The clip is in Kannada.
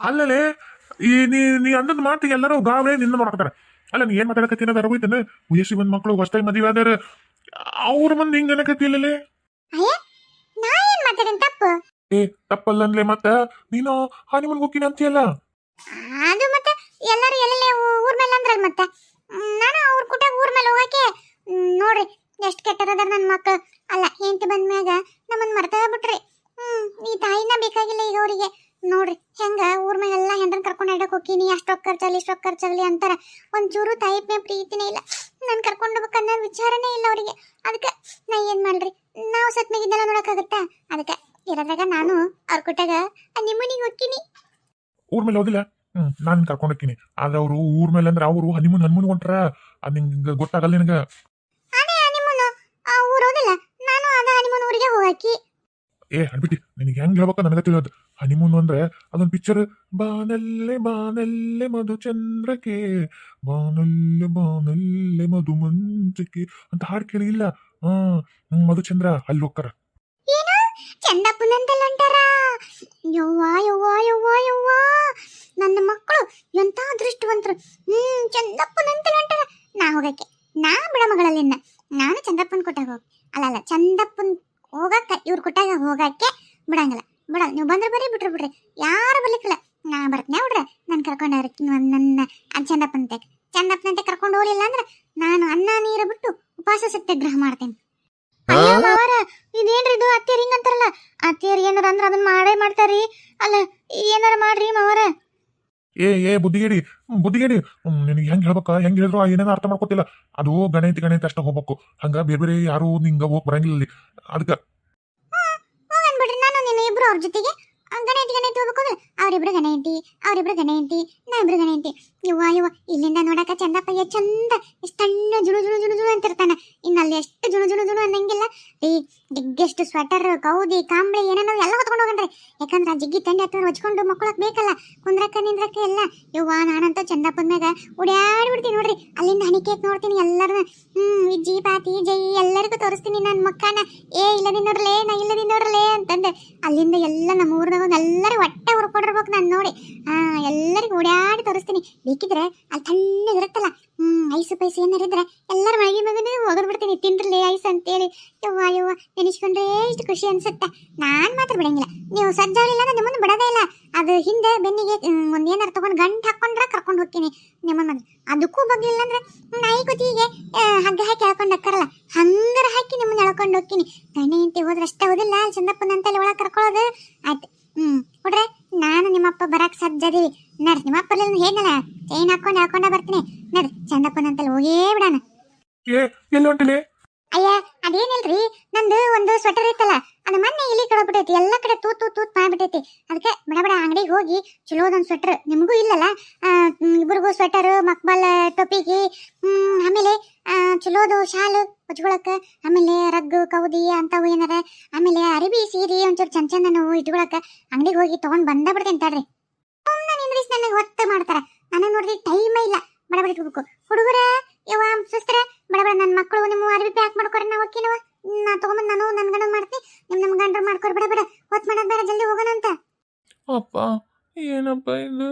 ಅಲ್ಲಲೇ ಈ ನೀ ನೀ ಅಂದದ್ ಮಾತಿಗೆ ಎಲ್ಲರೂ ಗಾವೇ ನಿನ್ನ ಮಾಡ್ತಾರೆ ಅಲ್ಲ ನೀ ಏನ್ ಮಾತಾಡಕತ್ತೀನಿ ಅದ ಅರಗೋಯ್ತಾನೆ ವಯಸ್ಸಿ ಬಂದ್ ಮಕ್ಕಳು ಹೊಸ್ತಾಗಿ ಮದುವೆ ಆದಾರ ಅವ್ರ ಮಂದಿ ಹಿಂಗ ಅನ್ನಕತ್ತಿಲ್ಲಲೇ ಅಯ್ಯ ನಾ ಏನ್ ಮಾತಾಡೇನ್ ತಪ್ಪು? ಏ ತಪ್ಪಲ್ಲ ಅಂದ್ಲೆ ಮತ್ತ? ನೀನು ಹಾನಿಮನ್ ಹೋಗಿನ ಅಂತೀಯಲ್ಲ? ಅದು ಮತ್ತೆ ಎಲ್ಲರೂ ಎಲ್ಲೆಲ್ಲೇ ಊರ್ ಮೇಲೆ ಅಂದ್ರಲ್ ಮತ್ತೆ. ನಾನು ಅವ್ರ ಕುಟ ಊರ್ ಮೇಲೆ ಹೋಗಕ್ಕೆ ನೋಡ್ರಿ ಎಷ್ಟ್ ಕೆಟ್ಟರದ ನನ್ನ ಮಕ್ಕಳು ಅಲ್ಲ ಹೆಂಡತಿ ಬಂದ್ಮ್ಯಾಗ ನಮ್ಮನ್ ಮರ್ತ ಬಿಟ್ರಿ ಹ್ಮ್ ಈ ತಾಯಿನ ಬೇಕಾಗಿಲ್ಲ ಈಗ ಅವರಿಗೆ ನೋಡ್ರಿ ಹೆಂಗ ಊರ್ ಮ್ಯಾಗೆಲ್ಲ ಹೆಂಡ್ರನ್ ಕರ್ಕೊಂಡು ಆಡಕ್ ಹೋಗ್ತೀನಿ ಅಷ್ಟು ರೊಕ್ಕ ಖರ್ಚಾಗಲಿ ಇಷ್ಟು ರೊಕ್ಕ ಖರ್ಚಾಗಲಿ ಅಂತಾರೆ. ಒಂಚೂರು ತಾಯಿ ಮೇಲೆ ಪ್ರೀತಿನೇ ಇಲ್ಲ. ನಾನು ಕರ್ಕೊಂಡು ಹೋಗ್ಬೇಕನ್ನೋ ವಿಚಾರನೇ ಇಲ್ಲ ಅವರಿಗೆ. ಅದಕ್ಕೆ ನಾ ಏನು ಮಾಡ್ರಿ ನಾವು ಸತ್ ನೋಡೋಕ್ಕಾಗತ್ತಾ? ಅದಕ್ಕೆ ಇರೋದ್ರಾಗ ನಾನು ಅವ್ರ ಕೊಟ್ಟಾಗ ನಿಮ್ಮನಿಗೆ ಹೋಗ್ತೀನಿ. ಊರ್ ಮೇಲೆ ಹೋಗಿಲ್ಲ? ಹ್ಮ್ ನಾನ್ ಕರ್ಕೊಂಡು ಹೋಗ್ತೀನಿ. ಆದ್ರೆ ಅವರು ಊರ್ ಮೇಲೆ ಅಂದ್ರೆ ಅವರು ಹನಿಮೂನ್ ಹನಿಮೂನ್ ಹೊಂಟ್ರ? ಅದ್ ನಿಂಗೆ ಗೊತ್ತಾಗಲ್ಲ ನಿನಗೆ? ಅದೇ ಹನಿಮೂನು. ಆ ಊರ್ ಹೋದಿಲ್ಲ ನಾನು ಅದ ಹನಿಮೂನ್ ಊರಿಗೆ ಹೋಗಾಕಿ. ಏ ಅಡ್ಬಿಟ್ಟಿ ನಿನಗೆ ಹೆಂಗ್ ಹೇಳ್ಬೇಕು ನನಗೆ ತಿಳಿಯೋದು. ಹನಿಮೂನ್ ಅಂದ್ರೆ ಅದೊಂದ್ ಪಿಕ್ಚರ್ ಬಾನಲ್ಲೆ ಬಾನಲ್ಲೆ ಮಧು ಚಂದ್ರಕ್ಕೆ ಬಾನಲ್ಲೆ ಬಾನಲ್ಲೆ ಮಧು ಮಂಚಕ್ಕೆ ಅಂತ ಹಾಡು ಕೇಳಿಲ್ಲ ಹಾ ಹ್ಮ್, ಮಧುಚಂದ್ರ ಅಲ್ಲಿ ಹೋಗ್ತಾರ ಏನು ಚಂದಪ್ಪನಂತೆಲ್ಲ ಹೊಂಟಾರ ಯವ್ವ ಯವ್ವ ಯವ್ವ ಯವ್ವ ನನ್ನ ಮಕ್ಕಳು ಎಂತ ಅದೃಷ್ಟವಂತರು ಹ್ಮ್ ಚಂದಪ್ಪನಂತೆಲ್ಲ ಹೊಂಟಾರ ನಾ ಹೋಗಕ್ಕೆ ನಾ ಬಿಡ ಮಗಳಲ್ಲಿನ್ನ ನಾನು ಚಂದಪ್ಪನ ಕೊಟ್ಟಾಗ ಹೋಗ್ ಅಲ್ಲ ಅಲ್ಲ ಚಂದಪ್ಪನ್ ಹೋಗಕ್ಕ ಇವ್ರ ಕೊಟ್ಟಾಗ ಹೋಗಕ್ಕೆ ಬಿಡಂಗಿಲ್ಲ ಬಿಡಲ್ಲ ನೀವು ಬಂದ್ರೆ ಬರೀ ಬಿಟ್ರು ಬಿಡ್ರಿ. ಯಾರು ಬರ್ಲಿಕ್ಕಿಲ್ಲ. ನಾ ಬರ್ತೀನಿ ಬಿಡ್ರೆ ನಾನು ಕರ್ಕೊಂಡವ್ರ ನನ್ನ ಚಂದಪ್ಪನಂತೆ ಚಂದಪ್ಪನಂತೆ ಕರ್ಕೊಂಡು ಹೋಗ್ಲಿಲ್ಲ ಅಂದ್ರೆ ನಾನು ಅನ್ನ ನೀರು ಬಿಟ್ಟು ಉಪವಾಸ ಸತ್ಯಾಗ್ರಹ ಮಾಡ್ತೇನೆ. ಅಯ್ಯೋ ಮಾವರ ಇದೇನ್ರಿ ಇದು? ಅತ್ತಿಯರ್ ಹಿಂಗ ಅಂತಾರಲ್ಲ. ಅತ್ತಿಯರ್ ಏನಾರ ಅಂದ್ರ ಅದನ್ನ ಮಾಡೇ ಮಾಡ್ತಾರಿ ಅಲ್ಲ ಏನಾರ ಮಾಡ್ರಿ ಮಾವರ. ಏ ಏ ಬುದ್ಧಿಗೇಡಿ ಬುದ್ಧಿಗೇಡಿ. ನಿನಗೆ ಹೆಂಗ್ ಹೇಳ್ಬೇಕ? ಹೆಂಗ್ ಹೇಳಿದ್ರು? ಏನೇನು ಅರ್ಥ ಮಾಡ್ಕೋತಿಲ್ಲ. ಅದು ಗಣಿತ ಗಣಿತ ಅಷ್ಟ ಹೋಗ್ಬೇಕು. ಹಂಗ ಬೇರೆ ಬೇರೆ ಯಾರು ನಿಂಗ ಹೋಗ್ ಬರಂಗಿಲ್ಲ ಅದಕ್ಕ ಹೋಗನ್ ಬಿಡ್ರಿ ನಾನು ನೀನು ಇಬ್ರು ಅವ್ರ ಜೊತೆಗೆ ಗಣೇಟಿ ಗಣೇಟಿ ಹೋಗ್ಬೇಕು. ಅಂದ್ರೆ ಅವರಿಬ್ರು ಗಣೇಟಿ ಅವರಿಬ್ರು ಗಣೇಟಿ ನಾ ಇಬ್ರು ಗಣೇಟಿ ಯವ್ವ ಯುವ ಇಲ್ಲಿಂದ ನೋಡಕ ಚಂದಪ್ಪಯ್ಯ ಚಂದ ಎಷ್ಟು ಜುಳು ಜುಳು ಜುಳು ಜುಳು ಅಂತಿರ್ತಾನ. ಇನ್ನಲ್ಲಿ ಎಷ್ಟು ಜುಳು ಜುಳು ಜುಳು ಅನ್ನಂಗಿಲ್ಲ. ಈ ಜಿಗ್ಗೆಷ್ಟು ಸ್ವೆಟರ್ ಕೌದಿ ಕಾಂಬಳಿ ಏನೇನೋ ಎಲ್ಲ ಹೊತ್ಕೊಂಡು ಹೋಗನ್ರಿ ಯಾಕಂದ್ರೆ ಜಿಗ್ಗಿ ತಂಡಿ ಹತ್ತಿರ ಹೊಚ್ಕೊಂಡು ಮಕ್ಕಳಕ್ ಬೇಕಲ್ಲ. ಕುಂದ್ರಕ್ಕ, ನಿಂದ್ರಕ್ಕ ಎಲ್ಲ. ಯವ್ವ, ನಾನಂತೂ ಚಂದಪ್ಪನ ಮ್ಯಾಗ ಓಡ್ಯಾಡಿ ಬಿಡ್ತೀನಿ ನೋಡ್ರಿ. ಅಲ್ಲಿಂದ ಹನಿಕೇಕ್ ನೋಡ್ತೀನಿ ಎಲ್ಲರನ್ನ. ಹ್ಮ್ ವಿಜ್ಜಿ ಪಾತಿ, ಜೈ ಎಲ್ಲರಿಗೂ ತೋರಿಸ್ತೀನಿ ನನ್ನ ಮಕ್ಕನ ಏ ಇಲ್ಲದಿ ನೋಡ್ರಲೇ ನಾ ಇಲ್ಲದಿ ನೋಡ್ರಲೇ ಅಲ್ಲಿಂದ ಎಲ್ಲ ನಮ್ಮ ಊರ್ದಾಗ ಎಲ್ಲರೂ ಹೊಟ್ಟೆ ಹುರ್ಕೊಂಡಿರ್ಬೇಕು ನಾನು ನೋಡಿ. ಎಲ್ಲರಿಗೂ ಓಡಾಡಿ ತೋರಿಸ್ತೀನಿ. ಬೇಕಿದ್ರೆ ಅಲ್ಲಿ ತಣ್ಣಗಿರುತ್ತಲ್ಲ ಹ್ಮ್, ಐಸು ಪೈಸು ಏನಾರ ಇದ್ರೆ ಎಲ್ಲರ ಮಳಗಿ ಮಗನ ಒಗದ್ ಬಿಡ್ತೀನಿ ತಿನ್ರಲಿ ಐಸ್ ಅಂತೇಳಿ. ಯವ್ವ ಯವ್ವ, ನೆನೆಸ್ಕೊಂಡ್ರೆ ಎಷ್ಟು ಖುಷಿ ಅನ್ಸುತ್ತೆ. ನಾನ್ ಮಾತ್ರ ಬಿಡಂಗಿಲ್ಲ. ನೀವು ಇಲ್ಲ ಅಂದ್ರೆ ನಿಮ್ಮನ್ನು ಬಿಡೋದೇ ಇಲ್ಲ. ಅದು ಹಿಂದೆ ಬೆನ್ನಿಗೆ ಒಂದ್ ಏನಾರ ತಗೊಂಡು ಗಂಟು ಹಾಕೊಂಡ್ರೆ ಕರ್ಕೊಂಡು ಹೋಗ್ತೀನಿ ನಿಮ್ಮನ್ನ ಅದಕ್ಕೂ ಬಗ್ಲಿಲ್ಲ ಅಂದ್ರೆ ನಾಯಿ ಕುತ್ತಿಗೆ ಹಗ್ಗ ಹಾಕಿ ಎಳ್ಕೊಂಡು ಹಾಕಾರಲ್ಲ ಹಂಗಾರ ಹಾಕಿ ನಿಮ್ಮನ್ನ ಎಳ್ಕೊಂಡು ಹೋಗ್ತೀನಿ. ಗಂಡ ಹೆಂಡತಿ ಹೋದ್ರೆ ಅಷ್ಟೇ ಹೋದಿಲ್ಲ ಚಂದಪ್ಪನ ಅಂತಲ್ಲಿ ಒಳಗೆ ಕರ್ಕೊಳ್ಳೋದು. ಆಯ್ತು, ಹ್ಮ್ ನೋಡ್ರೆ ನಾನು ನಿಮ್ಮಪ್ಪ ಬರಕ್ ಸಜ್ಜದೀವಿ ನಡ್ರಿ ನಿಮ್ಮಪ್ಪ ಹೇಗಲ್ಲ ಚೈನ್ ಹಾಕೊಂಡು ಹಾಕೊಂಡ ಬರ್ತೀನಿ. ನಡ್ರಿ ಚಂದಪ್ಪನಂತಲ್ಲಿ ಹೋಗೇ ಬಿಡಾನ. ಏ ಎಲ್ಲಿ ಹೊಂಟಿಲಿ? ಅಯ್ಯ ಅದೇನಿಲ್ರಿ ನಂದು ಒಂದು ಸ್ವೆಟರ್ ಇತ್ತಲ್ಲ ಅದು ಮೊನ್ನೆ ಇಲ್ಲಿ ಕಳ್ಬಿಟ್ಟೈತಿ ಎಲ್ಲ ಕಡೆ ತೂತ್ ತೂತ್ ತೂತ್ ಮಾಡ್ಬಿಟ್ಟೈತಿ. ಅದಕ್ಕೆ ಬಡ ಬಡ ಅಂಗಡಿಗೆ ಹೋಗಿ ಚಲೋದೊಂದು ಸ್ವೆಟರ್ ನಿಮಗೂ ಇಲ್ಲಲ್ಲ? ಇಬ್ರಿಗೂ ಸ್ವೆಟರ್ ಮಕ್ಬಲ್ ಟೊಪಿಗೆ ಆಮೇಲೆ ಚಲೋದು ಶಾಲು ಹೊಚ್ಕೊಳಕ ಆಮೇಲೆ ರಗ್ಗು ಕೌದಿ ಅಂತವು ಏನಾರ ಆಮೇಲೆ ಅರಿಬಿ ಸೀರೆ ಒಂಚೂರು ಚಂದ ಚಂದ ನಾವು ಇಟ್ಕೊಳಕ ಅಂಗಡಿಗೆ ಹೋಗಿ ತಗೊಂಡ್ ಬಂದ ಬಿಡ್ತೇನೆ ತಡ್ರಿ. ಸುಮ್ಮನೆ ನಿಂದ್ರಿಸಿ ನನಗೆ ಹೊತ್ತು ಮಾಡ್ತಾರ. ನನಗೆ ನೋಡ್ರಿ ಟೈಮೇ ಇಲ್ಲ. ಬಡಬಡ ಇಟ್ಕೋಬೇಕು ಹುಡುಗರ, ಯವ್ವ ಸುಸ್ತರ ಬಡಬಡ ನನ್ನ ಮಕ್ಕಳು, ನಿಮ್ಮ ಅರಿವಿ ಪ್ಯಾಕ್ ಮಾಡ್ಕೊರ ನಾವು ಒಕ್ಕಿನವ ನಾ ತಗೊಂಬಂದು ನಾನು ನನ್ನ ಗಂಡ ಮಾಡ್ತೀನಿ. ನಿಮ್ಮ ನಮ್ಮ ಗಂಡರು ಮಾಡ್ಕೊರ್ ಬಡಬಡ ಹೊತ್ತು ಮಾಡೋದು ಬೇಡ, ಜಲ್ದಿ ಹೋಗೋಣ ಅಂತ ಅಪ್ಪ, ಏನಪ್ಪ ಇದು?